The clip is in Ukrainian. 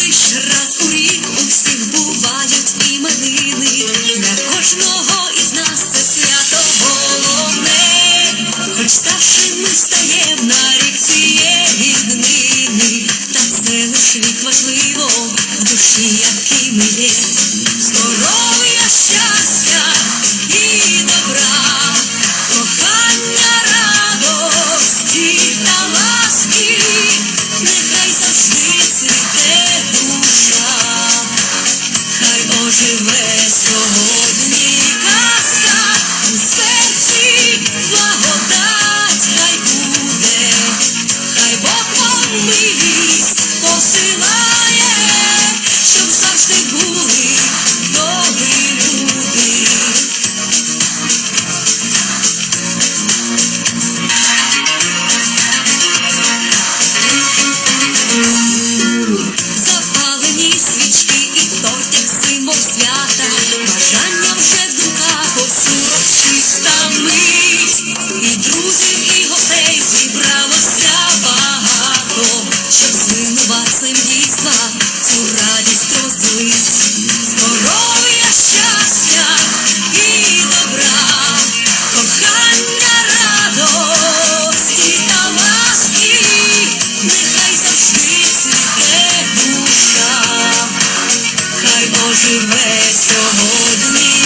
Лиш раз у у всіх бувають іменини. Для кожного із нас це свято головне. Хоч старшим ми стаєм на рік цієї днини. Та це лиш вік важливо в душі, який ми є. Оживе сьогодні